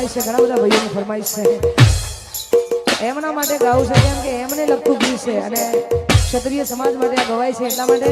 ફરમાઈશ છે, ઘણા બધા ભાઈઓની ફરમાઈશ છે. એમના માટે ગાવું છે, કેમ કે એમને લગતું ગીત છે અને ક્ષત્રિય સમાજ માટે આ ગવાય છે, એટલા માટે